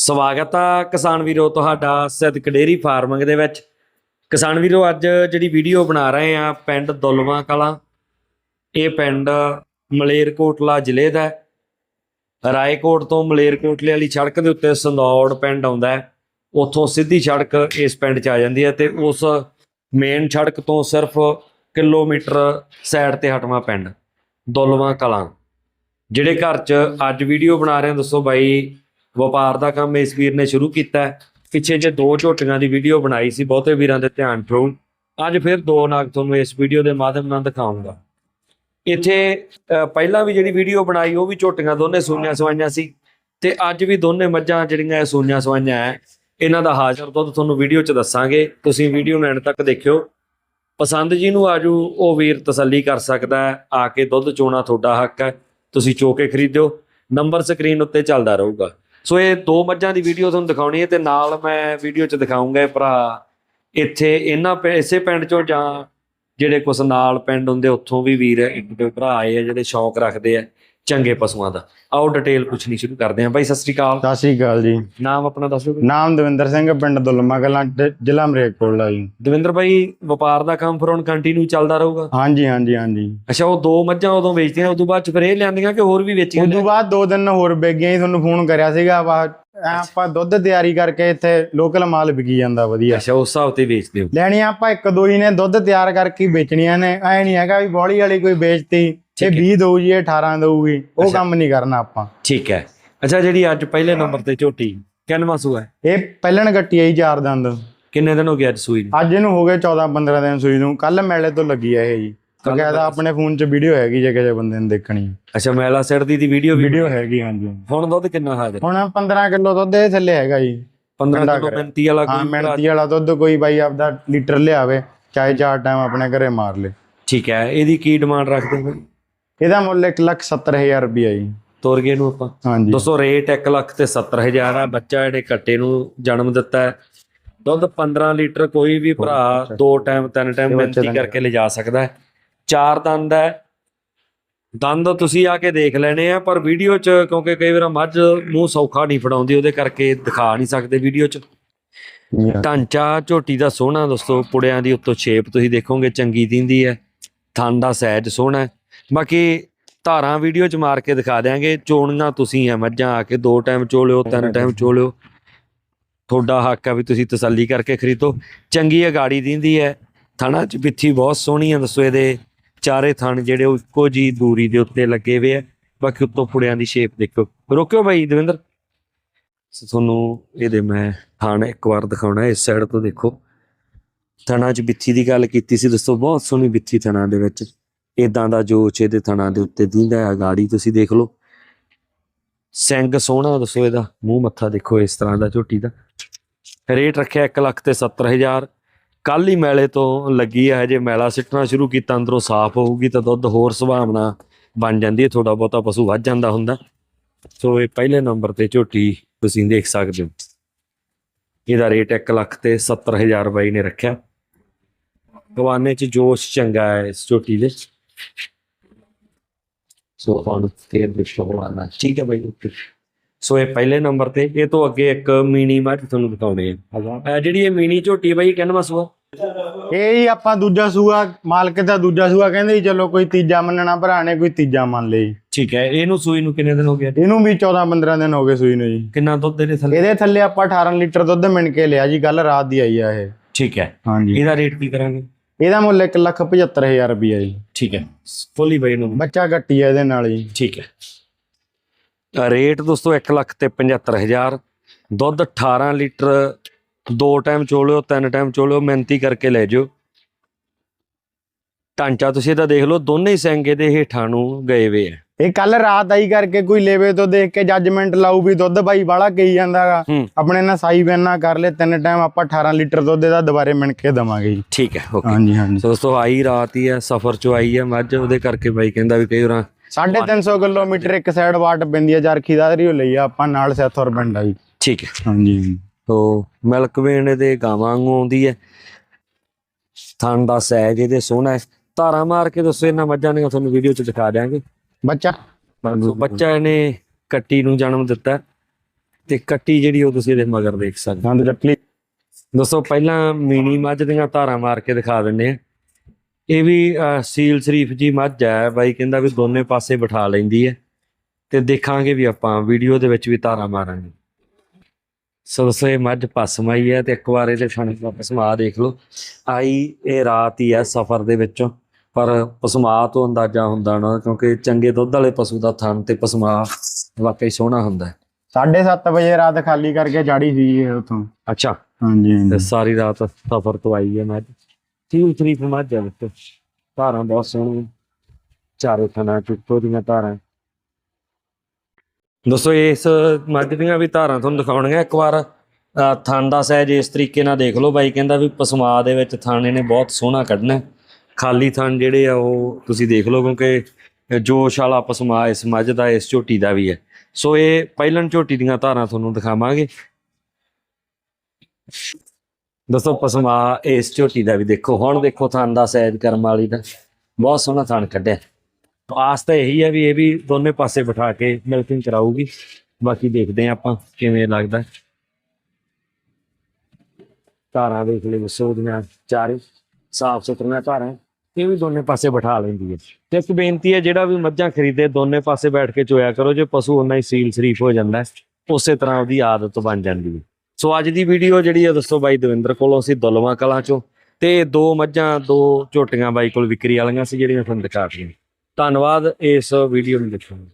ਸਵਾਗਤ ਆ ਕਿਸਾਨ ਵੀਰੋ ਤੁਹਾਡਾ ਸਿੱਧਕ ਡੇਰੀ ਫਾਰਮਿੰਗ ਦੇ ਵਿੱਚ। ਕਿਸਾਨ ਵੀਰੋ, ਅੱਜ ਜਿਹੜੀ ਵੀਡੀਓ ਬਣਾ ਰਹੇ ਆ ਪਿੰਡ ਦੁਲਵਾ ਕਲਾਂ, ਇਹ ਪਿੰਡ ਮਲੇਰਕੋਟਲਾ ਜ਼ਿਲ੍ਹੇ ਦਾ ਰਾਏਕੋਟ ਤੋਂ ਮਲੇਰਕੋਟਲੇ ਵਾਲੀ ਸੜਕ ਦੇ ਉੱਤੇ ਸੰਦੌੜ ਪਿੰਡ ਆਉਂਦਾ ਹੈ। ਉੱਥੋਂ ਸਿੱਧੀ ਸੜਕ ਇਸ ਪਿੰਡ 'ਚ ਆ ਜਾਂਦੀ ਹੈ ਤੇ ਉਸ ਮੇਨ ਸੜਕ ਤੋਂ ਸਿਰਫ ਕਿਲੋਮੀਟਰ ਸਾਈਡ ਤੇ ਹਟਵਾ ਪਿੰਡ ਦੁਲਵਾ ਕਲਾਂ। ਜਿਹੜੇ ਘਰ 'ਚ ਅੱਜ ਵੀਡੀਓ ਬਣਾ ਰਹੇ ਹਾਂ, ਦੱਸੋ ਬਾਈ ਵਪਾਰ ਦਾ ਕੰਮ ਇਸ ਵੀਰ ਨੇ ਸ਼ੁਰੂ ਕੀਤਾ ਹੈ। ਪਿੱਛੇ ਜੇ ਦੋ ਝੋਟੀਆਂ ਦੀ ਵੀਡੀਓ ਬਣਾਈ ਸੀ, ਬਹੁਤੇ ਵੀਰਾਂ ਦੇ ਧਿਆਨ ਠੋਣ। ਅੱਜ ਫਿਰ ਦੋ ਨਾਗ ਤੁਹਾਨੂੰ ਇਸ ਵੀਡੀਓ ਦੇ ਮਾਧਿਅਮ ਨਾਲ ਦਿਖਾਉਂਗਾ। ਇੱਥੇ ਪਹਿਲਾਂ ਵੀ ਜਿਹੜੀ ਵੀਡੀਓ ਬਣਾਈ, ਉਹ ਵੀ ਝੋਟੀਆਂ ਦੋਨੇ ਸੂਈਆਂ ਸਵਾਈਆਂ ਸੀ। ਤੇ ਅੱਜ ਵੀ ਦੋਨੇ ਮੱਝਾਂ ਜਿਹੜੀਆਂ ਇਹ ਸੂਈਆਂ ਸਵਾਈਆਂ ਹੈ, ਇਹਨਾਂ ਦਾ ਹਾਜ਼ਰ ਦੁੱਧ ਤੁਹਾਨੂੰ ਵੀਡੀਓ 'ਚ ਦੱਸਾਂਗੇ। ਤੁਸੀਂ ਵੀਡੀਓ ਨੂੰ ਐਂਡ ਤੱਕ ਦੇਖਿਓ। ਪਸੰਦ ਜੀ ਨੂੰ ਆਜੂ, ਉਹ ਵੀਰ ਤਸੱਲੀ ਕਰ ਸਕਦਾ ਹੈ। ਆ ਕੇ ਦੁੱਧ ਚੋਣਾ ਤੁਹਾਡਾ ਹੱਕ ਹੈ। ਤੁਸੀਂ ਚੋ ਕੇ ਖਰੀਦਿਓ। ਨੰਬਰ ਸਕਰੀਨ ਉੱਤੇ ਚੱਲਦਾ ਰਹੂਗਾ। ਸੋ ਇਹ ਦੋ ਮੱਝਾਂ ਦੀ ਵੀਡੀਓ ਤੁਹਾਨੂੰ ਦਿਖਾਉਣੀ ਹੈ ਤੇ ਨਾਲ ਮੈਂ ਵੀਡੀਓ 'ਚ ਦਿਖਾਉਂਗਾ ਇਹ ਭਰਾ। ਇੱਥੇ ਇਹਨਾਂ ਪਿੰ- ਇਸੇ ਪਿੰਡ 'ਚੋਂ ਜਾਂ ਜਿਹੜੇ ਕੁਛ ਨਾਲ ਪਿੰਡ ਹੁੰਦੇ, ਉੱਥੋਂ ਵੀ ਵੀਰ ਭਰਾ ਆਏ ਆ ਜਿਹੜੇ ਸ਼ੌਕ ਰੱਖਦੇ ਆ। ਚੰਗੇ ਪਸ਼ੂਆਂ ਦਾ। ਆਓ ਡਿਟੇਲ ਪੁੱਛਣੀ ਸ਼ੁਰੂ ਕਰਦੇ ਹਾਂ। ਬਾਈ ਸਤਿ ਸ੍ਰੀ ਅਕਾਲ। ਸਤਿ ਸ਼੍ਰੀ ਅਕਾਲ ਜੀ। ਨਾਮ ਆਪਣਾ ਦੱਸੋ ਨਾਮ ਦਵਿੰਦਰ ਸਿੰਘ ਪਿੰਡ ਦੁਲਮਾ ਕਲਾਂ ਜ਼ਿਲ੍ਹਾ ਮਰੇਕੋਟਲਾ ਜੀ। ਦਵਿੰਦਰ ਬਾਈ ਵਪਾਰ ਦਾ ਕੰਮ ਫਿਰ ਹੁਣ ਕੰਟੀਨਿਊ ਚੱਲਦਾ ਰਹੂਗਾ? ਹਾਂਜੀ ਹਾਂਜੀ ਹਾਂਜੀ। ਅੱਛਾ ਉਹ ਦੋ ਮੱਝਾਂ ਉਦੋਂ ਵੇਚਦੀਆਂ ਉਦੋਂ ਬਾਅਦ ਚ ਫਿਰ ਇਹ ਲਿਆਂਦੀਆਂ ਕਿ ਹੋਰ ਵੀ ਵੇਚੀਆਂ ਉਸ ਤੋਂ ਬਾਅਦ ਦੋ ਦਿਨ ਹੋਰ ਬੇਗੀਆਂ ਹੀ ਤੁਹਾਨੂੰ ਫੋਨ ਕਰਿਆ ਸੀਗਾ। ਆਪਾਂ ਦੁੱਧ ਤਿਆਰੀ ਕਰਕੇ ਇੱਥੇ ਲੋਕਲ ਮਾਲ ਵਿਕੀ ਜਾਂਦਾ ਵਧੀਆ। ਅੱਛਾ ਉਸ ਹਿਸਾਬ ਤੇ ਵੇਚਦੇ ਹੋ ਲੈਣੀਆਂ ਆਪਾਂ ਇੱਕ ਦੋ ਹੀ ਨੇ ਦੁੱਧ ਤਿਆਰ ਕਰਕੇ ਵੇਚਣੀਆਂ ਨੇ। ਐ ਨਹੀਂ ਹੈਗਾ ਵੀ ਬੋਲੀ ਵਾਲੀ ਕੋਈ ਵੇਚਤੀ। ਇਹ 20 ਦਊ ਜੀ ਇਹ 18 ਦਊਗੀ ਉਹ। ਕੰਮ ਨਹੀਂ ਕਰਨਾ ਆਪਾਂ। ਠੀਕ ਹੈ। ਅੱਛਾ ਜਿਹੜੀ ਅੱਜ ਪਹਿਲੇ ਨੰਬਰ ਤੇ ਝੋਟੀ ਕਿੰਨਵਾਂ ਸੂਆ ਇਹ ਪਹਿਲਣ ਗੱਟੀ ਆਈ ਚਾਰ ਦੰਦ। ਕਿੰਨੇ ਦਿਨ ਹੋ ਗਏ ਅੱਜ ਸੂਈ ਨੂੰ? ਅੱਜ ਇਹਨੂੰ ਹੋ ਗਏ 14 15 ਦਿਨ ਸੂਈ ਨੂੰ। ਕੱਲ ਮੇਲੇ ਤੋਂ ਲੱਗੀ ਆ ਇਹ ਜੀ। ਬਕਾਇਦਾ ਆਪਣੇ ਫੋਨ 'ਚ ਵੀਡੀਓ ਹੈਗੀ ਜੇ ਕਿਸੇ ਬੰਦੇ ਨੇ ਦੇਖਣੀ। ਅੱਛਾ ਮੈਲਾ ਸਿਰ ਦੀ ਦੀ ਵੀਡੀਓ ਵੀ ਵੀਡੀਓ ਹੈਗੀ ਹਾਂਜੀ। ਹੁਣ ਦੁੱਧ ਕਿੰਨਾ ਹਾਜ਼ਰ ਹੁਣ 15 ਕਿਲੋ ਦੁੱਧ ਇਹ ਥੱਲੇ ਹੈਗਾ ਜੀ। 15 ਠੰਡਾ ਕਿਲੋ। ਮਿੰਤੀ ਵਾਲਾ ਹਾਂ ਕੋਈ ਮਿਹਨਤੀ ਵਾਲਾ ਦੁੱਧ ਕੋਈ ਬਾਈ ਆਪਦਾ ਲੀਟਰ ਲਿਆਵੇ ਚਾਹੇ ਚਾਰ ਟਾਈਮ ਆਪਣੇ ਘਰੇ ਮਾਰ ਲੇ। ਠੀਕ ਹੈ ਇਹਦੀ ਕੀ ਡਿਮਾਂਡ ਰੱਖਦੇ ਹੋ? ਇਹਦਾ ਮੁੱਲ 170000 ਰੁਪਈਆ ਜੀ। ਤੋਰ ਗਏ ਨੂੰ ਆਪਾਂ। ਹਾਂਜੀ। ਦੋਸਤੋ ਰੇਟ 1 ਲੱਖ ਤੇ 70000 ਆ। ਬੱਚਾ ਜਿਹੜੇ ਕੱਟੇ ਨੂੰ ਜਨਮ ਦਿੱਤਾ ਹੈ। ਦੁੱਧ 15 ਲੀਟਰ ਕੋਈ ਵੀ ਭਰਾ ਦੋ ਟਾਈਮ ਤਿੰਨ ਟਾਈਮ ਦਾ ਕਰਕੇ ਲਿਜਾ ਸਕਦਾ ਹੈ। ਚਾਰ ਦੰਦ ਹੈ। ਦੰਦ ਤੁਸੀਂ ਆ ਕੇ ਦੇਖ ਲੈਣੇ ਆ ਪਰ ਵੀਡੀਓ 'ਚ ਕਿਉਂਕਿ ਕਈ ਵਾਰ ਮੱਝ ਮੂੰਹ ਸੌਖਾ ਨਹੀਂ ਫੜਾਉਂਦੀ ਉਹਦੇ ਕਰਕੇ ਦਿਖਾ ਨਹੀਂ ਸਕਦੇ ਵੀਡੀਓ 'ਚ। ਢਾਂਚਾ ਝੋਟੀ ਦਾ ਸੋਹਣਾ ਦੋਸਤੋ ਪੁੜਿਆਂ ਦੀ ਉੱਤੋਂ ਸ਼ੇਪ ਤੁਸੀਂ ਦੇਖੋਗੇ ਚੰਗੀ ਦਿੰਦੀ ਹੈ। ਥਣ ਦਾ ਸਾਈਜ਼ ਸੋਹਣਾ ਹੈ। ਬਾਕੀ ਧਾਰਾਂ ਵੀਡੀਓ 'ਚ ਮਾਰ ਕੇ ਦਿਖਾ ਦਿਆਂਗੇ ਚੋਣੀਆਂ ਤੁਸੀਂ ਆ ਮੱਝਾਂ ਆ ਕੇ ਦੋ ਟਾਈਮ ਚੋਲਿਓ ਤਿੰਨ ਟਾਈਮ ਚੋਲਿਓ ਤੁਹਾਡਾ ਹੱਕ ਆ ਵੀ ਤੁਸੀਂ ਤਸੱਲੀ ਕਰਕੇ ਖਰੀਦੋ। ਚੰਗੀ ਹੈ ਗਾੜੀ ਦਿੰਦੀ ਹੈ ਥਣਾ 'ਚ ਪਿੱਥੀ ਬਹੁਤ ਸੋਹਣੀ ਆ ਦੱਸੋ ਇਹਦੇ ਚਾਰੇ ਥਣ ਜਿਹੜੇ ਉਹ ਇੱਕੋ ਜੀ ਦੂਰੀ ਦੇ ਉੱਤੇ ਲੱਗੇ ਹੋਏ ਆ। ਬਾਕੀ ਉੱਤੋਂ ਪੁੜਿਆਂ ਦੀ ਸ਼ੇਪ ਦੇਖੋ ਰੋਕਿਓ ਬਾਈ ਦਵਿੰਦਰ। ਤੁਹਾਨੂੰ ਇਹਦੇ ਮੈਂ ਥਣ ਇੱਕ ਵਾਰ ਦਿਖਾਉਣਾ ਇਸ ਸਾਈਡ ਤੋਂ ਦੇਖੋ। ਥਣਾ 'ਚ ਬਿੱਥੀ ਦੀ ਗੱਲ ਕੀਤੀ ਸੀ ਦੋਸਤੋ ਬਹੁਤ ਸੋਹਣੀ ਬਿੱਥੀ ਥਣਾ ਦੇ ਵਿੱਚ। ਇਦਾਂ ਦਾ ਜੋਚ ਇਹਦੇ ਥਣਾ ਦੇ ਉੱਤੇ ਦਿੰਦਾ ਹੈ ਗਾੜੀ, ਤੁਸੀਂ ਦੇਖ ਲਓ। ਸਿੰਗ ਸੋਹਣਾ ਦੱਸੋ ਇਹਦਾ, ਮੂੰਹ ਮੱਥਾ ਦੇਖੋ ਇਸ ਤਰ੍ਹਾਂ ਦਾ ਝੋਟੀ ਦਾ। ਰੇਟ ਰੱਖਿਆ 1 ਲੱਖ ਤੇ 70000 ਕੱਲ ਹੀ ਮੈਲੇ ਤੋਂ ਲੱਗੀ ਹੈ ਹਜੇ ਮੈਲਾ ਸਿੱਟਣਾ ਸ਼ੁਰੂ ਕੀਤਾ, ਅੰਦਰੋਂ ਸਾਫ਼ ਹੋਊਗੀ ਤਾਂ ਦੁੱਧ ਹੋਰ ਸੁਭਾਵਨਾ ਬਣ ਜਾਂਦੀ ਹੈ ਥੋੜਾ ਬਹੁਤਾ ਪਸ਼ੂ ਵੱਧ ਜਾਂਦਾ ਹੁੰਦਾ। ਸੋ ਇਹ ਪਹਿਲੇ ਨੰਬਰ ਤੇ ਝੋਟੀ ਤੁਸੀਂ ਦੇਖ ਸਕਦੇ ਹੋ। ਇਹਦਾ ਰੇਟ 1 ਲੱਖ ਤੇ 70000 ਬਾਈ ਨੇ ਰੱਖਿਆ। ਗਵਾਨੇ ਚ ਜੋਸ਼ ਚੰਗਾ ਹੈ ਇਸ ਝੋਟੀ ਦੇ। ਸੋ ਆਪਾਂ ਨੂੰ ਤੇਰ ਦੇ ਸ਼ੋਵਾਨਾ ਠੀਕ ਹੈ ਬਾਈ ਓਕੇ ਸੋ ਇਹ ਪਹਿਲੇ ਨੰਬਰ ਤੇ ਇਹ ਤੋਂ ਅੱਗੇ ਇੱਕ ਮੀਨੀ ਮੱਝ ਤੁਹਾਨੂੰ ਦਿਖਾਉਣੇ ਆ। ਇਹ ਜਿਹੜੀ ਇਹ ਮੀਨੀ ਝੋਟੀ ਬਾਈ ਕਹਿੰਦਾ ਸੂਆ? ਇਹ ਹੀ ਆਪਾਂ ਦੂਜਾ ਸੂਆ ਮਾਲਕ ਦਾ ਦੂਜਾ ਸੂਆ ਕਹਿੰਦੇ ਚਲੋ ਕੋਈ ਤੀਜਾ ਮੰਨਣਾ ਭਰਾ ਨੇ ਕੋਈ ਤੀਜਾ ਮੰਨ ਲਈ ਠੀਕ ਹੈ ਇਹਨੂੰ ਸੂਈ ਨੂੰ ਕਿੰਨੇ ਦਿਨ ਹੋ ਗਏ ਇਹਨੂੰ ਵੀ 14 15 ਦਿਨ ਹੋ ਗਏ ਸੂਈ ਨੂੰ ਜੀ। ਕਿੰਨਾ ਦੁੱਧ ਇਹਦੇ ਥੱਲੇ? ਇਹਦੇ ਥੱਲੇ ਆਪਾਂ 18 ਲੀਟਰ ਦੁੱਧ ਮਿਣ ਕੇ ਲਿਆ ਜੀ ਕੱਲ ਰਾਤ ਦੀ ਆਈ ਆ ਇਹ। ਠੀਕ ਹੈ। ਹਾਂਜੀ। ਇਹਦਾ ਰੇਟ ਕੀ ਕਰਾਂਗੇ? ਇਹਦਾ ਮੁੱਲ 175000 ਰੁਪਈਆ ਜੀ। ਠੀਕ ਹੈ। ਫੁੱਲੀ ਬਾਈ ਨੂੰ ਬੱਚਾ ਕੱਟੀ ਆ ਇਹਦੇ ਨਾਲ ਜੀ। ਠੀਕ ਹੈ। ਰੇਟ ਦੋਸਤੋ 1 ਲੱਖ ਤੇ 75000 ਦੁੱਧ 18 ਲੀਟਰ ਦੋ ਟਾਈਮ ਚੋਲਿਓ ਤਿੰਨ ਟਾਈਮ ਚੋਲਿਓ ਮਿਹਨਤੀ ਕਰਕੇ ਲੈ ਜਿਓ। ਢਾਂਚਾ ਤੁਸੀਂ ਇਹਦਾ ਦੇਖ ਲਓ ਦੋਨੇ ਹੀ ਸਿੰਗੇ ਦੇ ਹੇਠਾਂ ਨੂੰ ਗਏ ਵੇ ਆ। ਇਹ ਕੱਲ ਰਾਤ ਆਈ ਕਰਕੇ ਕੋਈ ਲੇਵੇ ਤੋਂ ਦੇਖ ਕੇ ਜੱਜਮੈਂਟ ਲਾਊ ਵੀ ਦੁੱਧ ਬਾਈ ਬਾਲਾ ਕਹੀ ਜਾਂਦਾਗਾ। ਆਪਣੇ ਨਾਲ ਸਾਈ ਬੈਨਾ ਕਰ ਲੈ ਤਿੰਨ ਟਾਈਮ ਆਪਾਂ 18 ਲੀਟਰ ਦੁੱਧ ਦਾ ਦੁਬਾਰੇ ਮਿਣ ਕੇ ਦਵਾਂਗੇ ਜੀ। ਠੀਕ ਹੈ ਓਕੇ ਹਾਂਜੀ ਹਾਂਜੀ। ਸੋ ਦੋਸਤੋ ਆਈ ਰਾਤ ਹੀ ਹੈ ਸਫ਼ਰ ਚੋਂ ਆਈ ਹੈ ਮੱਝ ਉਹਦੇ ਕਰਕੇ ਬਾਈ ਕਹਿੰਦਾ ਵੀ ਕਈ ਵਾਰਾਂ 350 ਕਿਲੋਮੀਟਰ ਇੱਕ ਸਾਈਡ ਵਾਟ ਪੈਂਦੀ ਹੈ ਜਰਖੀ ਦਾ ਰੀਓ ਲਈ ਆਪਾਂ ਨਾਲ ਸੈਥੋਰ ਪਿੰਡ ਆ ਜੀ। ਠੀਕ ਹੈ। ਹਾਂਜੀ ਸੋ ਮਿਲਕ ਵੇਣ ਇਹਦੇ ਗਾਵਾਂ ਵਾਂਗੂ ਆਉਂਦੀ ਹੈ। ਥਣ ਦਾ ਸਹਿਜ ਇਹਦੇ ਸੋਹਣਾ ਧਾਰਾ ਮਾਰ ਕੇ ਦੱਸੋ ਇਹਨਾਂ ਮੱਝਾਂ ਦੀਆਂ ਤੁਹਾਨੂੰ ਵੀਡੀਓ 'ਚ ਦਿਖਾ ਦਿਆਂਗੇ। ਬੱਚਾ? ਸੋ ਬੱਚਾ ਇਹਨੇ ਕੱਟੀ ਨੂੰ ਜਨਮ ਦਿੱਤਾ। ਤੇ ਕੱਟੀ ਜਿਹੜੀ ਉਹ ਤੁਸੀਂ ਇਹਦੇ ਮਗਰ ਦੇਖ ਸਕਦੇ ਹੋ। ਚੱਕਲੀ ਦੋਸਤੋ ਪਹਿਲਾਂ ਮੀਨੀ ਮੱਝ ਦੀਆਂ ਧਾਰਾਂ ਮਾਰ ਕੇ ਦਿਖਾ ਦਿੰਨੇ ਆ ਇਹ ਵੀ ਸੀਲ ਸ਼ਰੀਫ ਜੀ ਮੱਝ ਹੈ ਬਾਈ ਕਹਿੰਦਾ ਵੀ ਦੋਨੇ ਪਾਸੇ ਬਿਠਾ ਲੈਂਦੀ ਹੈ। ਤੇ ਦੇਖਾਂਗੇ ਵੀ ਆਪਾਂ ਵੀਡੀਓ ਦੇ ਵਿੱਚ ਵੀ ਧਾਰਾਂ ਮਾਰਾਂਗੇ। ਸੋ ਦੋਸਤੋ ਇਹ ਮੱਝ ਪਸਮਾਈ ਹੈ ਤੇ ਇੱਕ ਵਾਰ ਇਹਦੇ ਥਣ ਦਾ ਪਸਮਾ ਦੇਖ ਲਓ। ਆਈ ਇਹ ਰਾਤ ਹੀ ਹੈ ਸਫ਼ਰ ਦੇ ਵਿੱਚੋਂ। ਪਰ ਪਸਮਾ ਤੋਂ ਅੰਦਾਜ਼ਾ ਹੁੰਦਾ ਨਾ ਕਿਉਂਕਿ ਚੰਗੇ ਦੁੱਧ ਵਾਲੇ ਪਸ਼ੂ ਦਾ ਥਣ ਤੇ ਪਸਮਾ ਵਾਕਈ ਸੋਹਣਾ ਹੁੰਦਾ ਹੈ। 7:30 ਵਜੇ ਰਾਤ ਖਾਲੀ ਕਰਕੇ ਜਾੜੀ ਸੀ ਇਹ ਉਥੋਂ। ਅੱਛਾ। ਹਾਂਜੀ ਤੇ ਹਾਂਜੀ ਸਾਰੀ ਰਾਤ ਸਫ਼ਰ ਤੋਂ ਆਈ ਹੈ ਮੱਝ ਠੀਕ ਤਰੀਕ ਮੱਝ ਹੈ ਵਿੱਚ। ਧਾਰਾਂ ਬਹੁਤ ਸੋਹਣੀਆਂ। ਚਾਰੇ ਥਣਾ ਚੁੱਕੋ ਦੀਆਂ ਧਾਰਾਂ। ਦੋਸਤੋ ਇਸ ਮੱਝ ਦੀਆਂ ਵੀ ਧਾਰਾਂ ਤੁਹਾਨੂੰ ਦਿਖਾਉਣੀਆਂ ਇੱਕ ਵਾਰ। ਅਹ, ਥਣ ਦਾ ਸਾਈਜ਼ ਇਸ ਤਰੀਕੇ ਨਾਲ ਦੇਖ ਲਓ ਬਾਈ ਕਹਿੰਦਾ ਵੀ ਪਸਮਾ ਦੇ ਵਿੱਚ ਥਣ ਇਹਨੇ ਬਹੁਤ ਸੋਹਣਾ ਕੱਢਣਾ ਹੈ। ਖਾਲੀ ਥਣ ਜਿਹੜੇ ਆ ਉਹ ਤੁਸੀਂ ਦੇਖ ਲਓ ਕਿਉਂਕਿ ਜੋਸ਼ ਵਾਲਾ ਪਸਮਾ ਇਸ ਮੱਝ ਦਾ, ਇਸ ਝੋਟੀ ਦਾ ਵੀ ਹੈ। ਸੋ ਇਹ ਪਹਿਲਣ ਝੋਟੀ ਦੀਆਂ ਧਾਰਾਂ ਤੁਹਾਨੂੰ ਦਿਖਾਵਾਂਗੇ। ਦੱਸੋ ਪਸਮਾ ਇਸ ਝੋਟੀ ਦਾ ਵੀ ਦੇਖੋ। ਹੁਣ ਦੇਖੋ ਥਾਂ ਦਾ ਸੈਦ ਕਰਮ ਵਾਲੀ ਦਾ। ਬਹੁਤ ਸੋਹਣਾ ਥਣ ਕੱਢਿਆ। ਆਸ ਤਾਂ ਇਹੀ ਹੈ ਵੀ ਇਹ ਵੀ ਦੋਨੇ ਪਾਸੇ ਬਿਠਾ ਕੇ ਮਿਲਕਿੰਗ ਕਰਾਊਗੀ। ਬਾਕੀ ਦੇਖਦੇ ਹਾਂ ਆਪਾਂ ਕਿਵੇਂ ਲੱਗਦਾ। ਧਾਰਾਂ ਦੇਖ ਲਈ ਵਸੋ ਦੀਆਂ ਚਾਰੇ ਸਾਫ਼ ਸੁਥਰੀਆਂ ਧਾਰਾਂ। ਇਹ ਵੀ ਦੋਨੇ ਪਾਸੇ ਬਿਠਾ ਲੈਂਦੀ ਹੈ। ਤੇ ਇੱਕ ਬੇਨਤੀ ਹੈ, ਜਿਹੜਾ ਵੀ ਮੱਝਾਂ ਖਰੀਦੇ, ਦੋਨੇ ਪਾਸੇ ਬੈਠ ਕੇ ਚੋਇਆ ਕਰੋ। ਜੇ ਪਸ਼ੂ ਉਹਨਾਂ ਹੀ ਸੀਲ ਸ਼ਰੀਫ ਹੋ ਜਾਂਦਾ ਉਸੇ ਤਰ੍ਹਾਂ ਉਹਦੀ ਆਦਤ ਬਣ ਜਾਂਦੀ ਹੈ। ਸੋ ਅੱਜ ਦੀ ਵੀਡੀਓ ਜਿਹੜੀ ਹੈ, ਦੱਸੋ ਬਾਈ ਦਵਿੰਦਰ ਕੋਲੋਂ ਸੀ ਦੁਲਵਾ ਕਲਾਂ ਚੋਂ। ਤੇ ਦੋ ਮੱਝਾਂ, ਦੋ ਝੋਟੀਆਂ ਬਾਈ ਕੋਲ ਵਿਕਰੀ ਵਾਲੀਆਂ ਸੀ, ਜਿਹੜੀਆਂ ਤੁਹਾਨੂੰ ਦਿਖਾ ਦਿਖਾਤੀਆਂ ਧੰਨਵਾਦ ਇਸ ਵੀਡੀਓ ਨੂੰ ਦੇਖਣ ਲਈ।